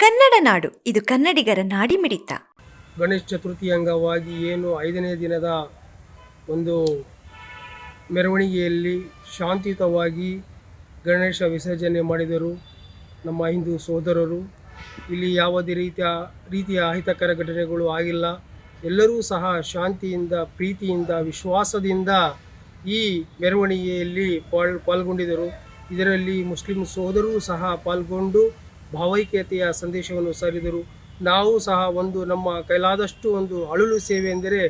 ಕನ್ನಡ ನಾಡು, ಇದು ಕನ್ನಡಿಗರ ನಾಡಿಮಿಡಿತ. ಗಣೇಶ ಚತುರ್ಥಿ ಅಂಗವಾಗಿ ಏನು ಐದನೇ ದಿನದ ಒಂದು ಮೆರವಣಿಗೆಯಲ್ಲಿ ಶಾಂತಿಯುತವಾಗಿ ಗಣೇಶ ವಿಸರ್ಜನೆ ಮಾಡಿದರು ನಮ್ಮ ಹಿಂದೂ ಸೋದರರು. ಇಲ್ಲಿ ಯಾವುದೇ ರೀತಿಯ ರೀತಿಯ ಅಹಿತಕರ ಘಟನೆಗಳು ಆಗಿಲ್ಲ. ಎಲ್ಲರೂ ಸಹ ಶಾಂತಿಯಿಂದ, ಪ್ರೀತಿಯಿಂದ, ವಿಶ್ವಾಸದಿಂದ ಈ ಮೆರವಣಿಗೆಯಲ್ಲಿ ಪಾಲ್, ಪಾಲ್ಗೊಂಡಿದ್ದರು. ಇದರಲ್ಲಿ ಮುಸ್ಲಿಂ ಸೋದರರು ಸಹ ಪಾಲ್ಗೊಂಡು ಭಾವೈಕ್ಯತೆಯ ಸಂದೇಶವನ್ನು ಸಾರಿದರು. ನಾವು ಸಹ ಒಂದು ನಮ್ಮ ಕೈಲಾದಷ್ಟು ಒಂದು ಅಳಲು ಸೇವೆ ಎಂದರೆ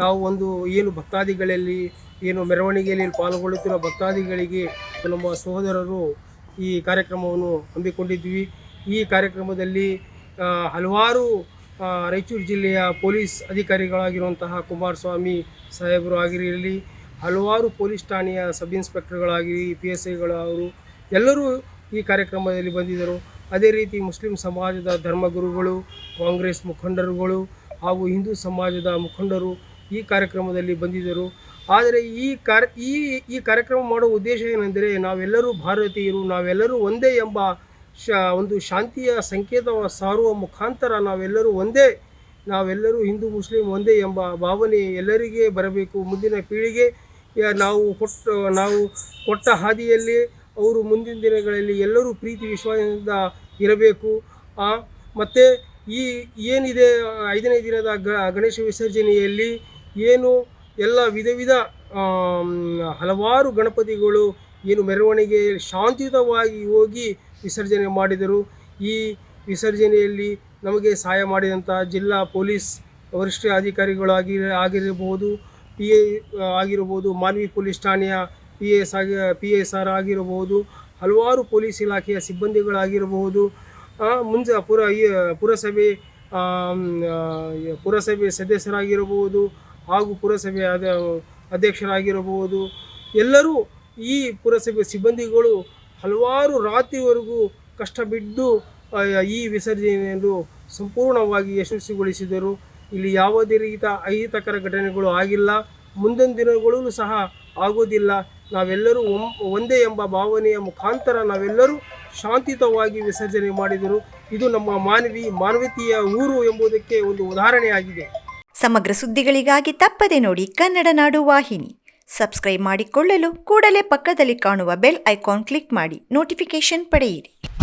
ನಾವು ಒಂದು ಏನು ಭಕ್ತಾದಿಗಳಲ್ಲಿ ಏನು ಮೆರವಣಿಗೆಯಲ್ಲಿ ಪಾಲ್ಗೊಳ್ಳುತ್ತಿರುವ ಭಕ್ತಾದಿಗಳಿಗೆ ನಮ್ಮ ಸಹೋದರರು ಈ ಕಾರ್ಯಕ್ರಮವನ್ನು ಹಮ್ಮಿಕೊಂಡಿದ್ವಿ. ಈ ಕಾರ್ಯಕ್ರಮದಲ್ಲಿ ಹಲವಾರು ರಾಯಚೂರು ಜಿಲ್ಲೆಯ ಪೊಲೀಸ್ ಅಧಿಕಾರಿಗಳಾಗಿರುವಂತಹ ಕುಮಾರಸ್ವಾಮಿ ಸಾಹೇಬರು ಆಗಿರಲಿ, ಹಲವಾರು ಪೊಲೀಸ್ ಠಾಣೆಯ ಸಬ್ ಇನ್ಸ್ಪೆಕ್ಟರ್ಗಳಾಗಿರಲಿ, ಪಿ ಎಸ್ ಐಗಳವರು ಎಲ್ಲರೂ ಈ ಕಾರ್ಯಕ್ರಮದಲ್ಲಿ ಬಂದಿದ್ದರು. ಅದೇ ರೀತಿ ಮುಸ್ಲಿಂ ಸಮಾಜದ ಧರ್ಮಗುರುಗಳು, ಕಾಂಗ್ರೆಸ್ ಮುಖಂಡರುಗಳು ಹಾಗೂ ಹಿಂದೂ ಸಮಾಜದ ಮುಖಂಡರು ಈ ಕಾರ್ಯಕ್ರಮದಲ್ಲಿ ಬಂದಿದ್ದರು. ಆದರೆ ಈ ಕಾರ್ಯ ಈ ಈ ಕಾರ್ಯಕ್ರಮ ಮಾಡುವ ಉದ್ದೇಶ ಏನೆಂದರೆ ನಾವೆಲ್ಲರೂ ಭಾರತೀಯರು, ನಾವೆಲ್ಲರೂ ಒಂದೇ ಎಂಬ ಶ, ಒಂದು ಶಾಂತಿಯ ಸಂಕೇತ ಸಾರುವ ಮುಖಾಂತರ ನಾವೆಲ್ಲರೂ ಒಂದೇ, ನಾವೆಲ್ಲರೂ ಹಿಂದೂ, ಮುಸ್ಲಿಂ ಒಂದೇ ಎಂಬ ಭಾವನೆ ಎಲ್ಲರಿಗೆ ಬರಬೇಕು. ಮುಂದಿನ ಪೀಳಿಗೆ ನಾವು ಕೊಟ್ಟ ನಾವು ಕೊಟ್ಟ ಹಾದಿಯಲ್ಲಿ ಅವರು ಮುಂದಿನ ದಿನಗಳಲ್ಲಿ ಎಲ್ಲರೂ ಪ್ರೀತಿ ವಿಶ್ವಾಸದಿಂದ ಇರಬೇಕು. ಮತ್ತು ಈ ಏನಿದೆ ಐದನೇ ದಿನದ ಗಣೇಶ ವಿಸರ್ಜನೆಯಲ್ಲಿ ಏನು ಎಲ್ಲ ವಿಧ ವಿಧ ಹಲವಾರು ಗಣಪತಿಗಳು ಏನು ಮೆರವಣಿಗೆ ಶಾಂತಿಯುತವಾಗಿ ಹೋಗಿ ವಿಸರ್ಜನೆ ಮಾಡಿದರು. ಈ ವಿಸರ್ಜನೆಯಲ್ಲಿ ನಮಗೆ ಸಹಾಯ ಮಾಡಿದಂಥ ಜಿಲ್ಲಾ ಪೊಲೀಸ್ ವರಿಷ್ಠ ಅಧಿಕಾರಿಗಳಾಗಿ, ಆಗಿರಬಹುದು, ಪಿ ಎ, ಆಗಿರಬಹುದು, ಮಾನ್ವಿ ಪೊಲೀಸ್ ಠಾಣೆಯ ಪಿ ಎಸ್ ಆಗಿ ಪಿ ಎಸ್ ಆರ್ ಆಗಿರಬಹುದು ಹಲವಾರು ಪೊಲೀಸ್ ಇಲಾಖೆಯ ಸಿಬ್ಬಂದಿಗಳಾಗಿರಬಹುದು. ಮುಂಜಾ ಪುರ ಪುರಸಭೆ ಪುರಸಭೆ ಸದಸ್ಯರಾಗಿರಬಹುದು ಹಾಗೂ ಪುರಸಭೆ ಅದ, ಅಧ್ಯಕ್ಷರಾಗಿರಬಹುದು. ಎಲ್ಲರೂ ಈ ಪುರಸಭೆ ಸಿಬ್ಬಂದಿಗಳು ಹಲವಾರು ರಾತ್ರಿವರೆಗೂ ಕಷ್ಟ ಬಿದ್ದು ಈ ವಿಸರ್ಜನೆಯನ್ನು ಸಂಪೂರ್ಣವಾಗಿ ಯಶಸ್ವಿಗೊಳಿಸಿದರು. ಇಲ್ಲಿ ಯಾವುದೇ ರೀತಿಯ ಅಹಿತಕರ ಘಟನೆಗಳು ಆಗಿಲ್ಲ. ಮುಂದಿನ ದಿನಗಳಲ್ಲೂ ಸಹ ಆಗೋದಿಲ್ಲ. ನಾವೆಲ್ಲರೂ ಒಂದೇ ಎಂಬ ಭಾವನೆಯ ಮುಖಾಂತರ ನಾವೆಲ್ಲರೂ ಶಾಂತಿಯುತವಾಗಿ ವಿಸರ್ಜನೆ ಮಾಡಿದರು. ಇದು ನಮ್ಮ ಮಾನವಿ, ಮಾನವೀಯತೆಯ ಊರು ಎಂಬುದಕ್ಕೆ ಒಂದು ಉದಾಹರಣೆಯಾಗಿದೆ. ಸಮಗ್ರ ಸುದ್ದಿಗಳಿಗಾಗಿ ತಪ್ಪದೆ ನೋಡಿ ಕನ್ನಡ ನಾಡು ವಾಹಿನಿ. ಸಬ್ಸ್ಕ್ರೈಬ್ ಮಾಡಿಕೊಳ್ಳಲು ಕೂಡಲೇ ಪಕ್ಕದಲ್ಲಿ ಕಾಣುವ ಬೆಲ್ ಐಕಾನ್ ಕ್ಲಿಕ್ ಮಾಡಿ ನೋಟಿಫಿಕೇಶನ್ ಪಡೆಯಿರಿ.